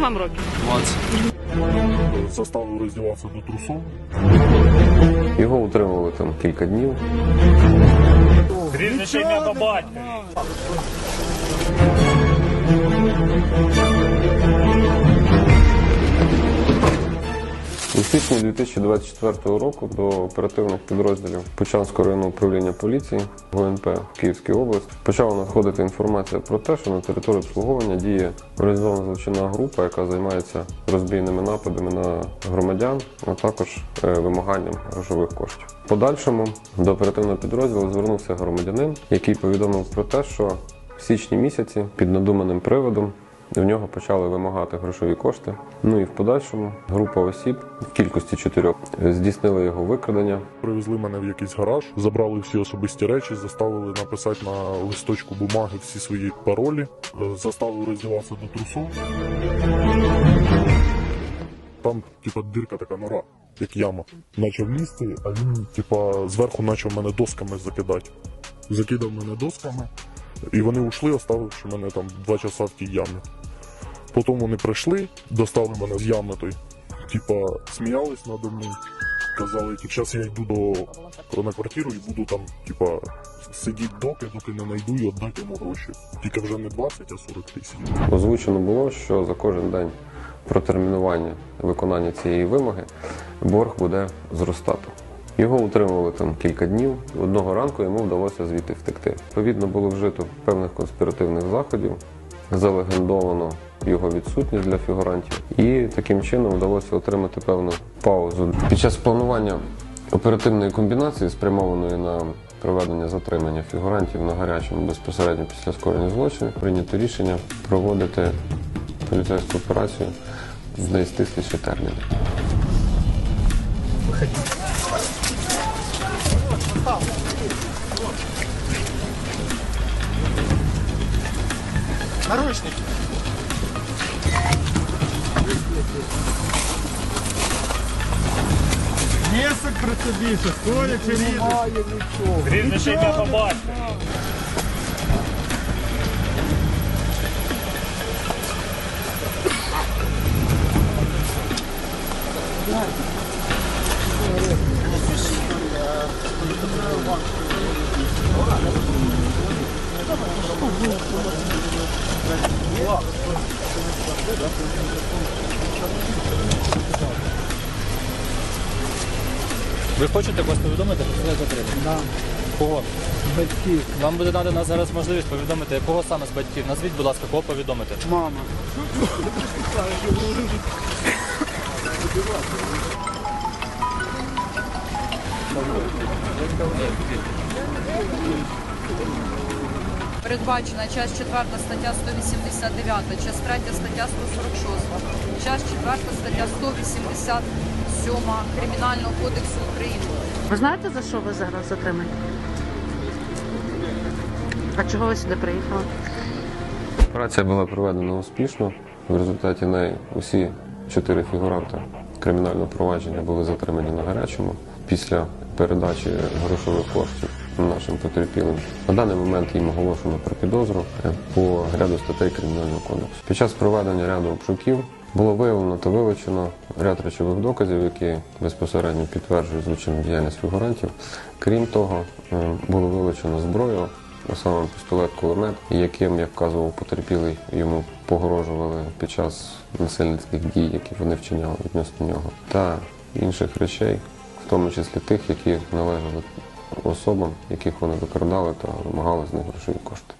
вам років? 20. заставив роздіватися до трусов. Його утримували там кілька днів. Прізвище до по Січні 2024 року до оперативних підрозділів Почанського районного управління поліції ГУНП Київській області почала надходити інформація про те, що на території обслуговування діє організована злочинна група, яка займається розбійними нападами на громадян, а також е, вимаганням грошових коштів. Подальшому до оперативного підрозділу звернувся громадянин, який повідомив про те, що в січні місяці під надуманим приводом в нього почали вимагати грошові кошти. Ну і в подальшому група осіб в кількості чотирьох здійснили його викрадення. Привезли мене в якийсь гараж, забрали всі особисті речі, заставили написати на листочку бумаги всі свої паролі, е, заставили роздіватися до трусов. Там, типа, дирка така нора, як яма. Почав лізти, а він, типа, зверху почав мене досками закидати. Закидав мене досками, і вони ушли, оставивши мене там два часа в тій ямі. Потім вони прийшли, достали мене з ями той. Типа, сміялись надо мною. Казали, типу, зараз я йду до на квартиру і буду там, типа, сидіти доки, доки не знайду і віддати йому гроші. Тільки вже не 20, а 40 тисяч. Озвучено було, що за кожен день протермінування виконання цієї вимоги борг буде зростати. Його утримували там кілька днів. Одного ранку йому вдалося звідти втекти. Відповідно, було вжито певних конспіративних заходів, залегендовано його відсутність для фігурантів, і таким чином вдалося отримати певну паузу. Під час планування оперативної комбінації, спрямованої на проведення затримання фігурантів на гарячому безпосередньо після скоєння злочину, прийнято рішення проводити поліцейську операцію в найстисліші терміни. Наручники. Місяць при собі, що стоя чи різне? Прізвище ім'я по батькові. Ви хочете когось повідомити про своє затримання? Да. Кого? Батьків, Вам буде надана зараз можливість повідомити, якого саме з батьків. Назвіть, будь ласка, кого повідомити. мама. Передбачена час 4 стаття 189, час 3 стаття 146, час 4 стаття 187 Кримінального кодексу України. Ви знаєте, за що ви зараз затримані? А чого ви сюди приїхали? Операція була проведена успішно. В результаті неї усі чотири фігуранти кримінального провадження були затримані на гарячому після передачі грошових коштів нашим потерпілим. На даний момент їм оголошено про підозру по ряду статей Кримінального кодексу. Під час проведення ряду обшуків було виявлено та вилучено ряд речових доказів, які безпосередньо підтверджують злочинну діяльність фігурантів. Крім того, е, було вилучено зброю, саме пістолет кулемет, яким, як вказував потерпілий, йому погрожували під час насильницьких дій, які вони вчиняли відносно нього, та інших речей, в тому числі тих, які належали особам, яких вони викрадали та вимагали з них грошові кошти.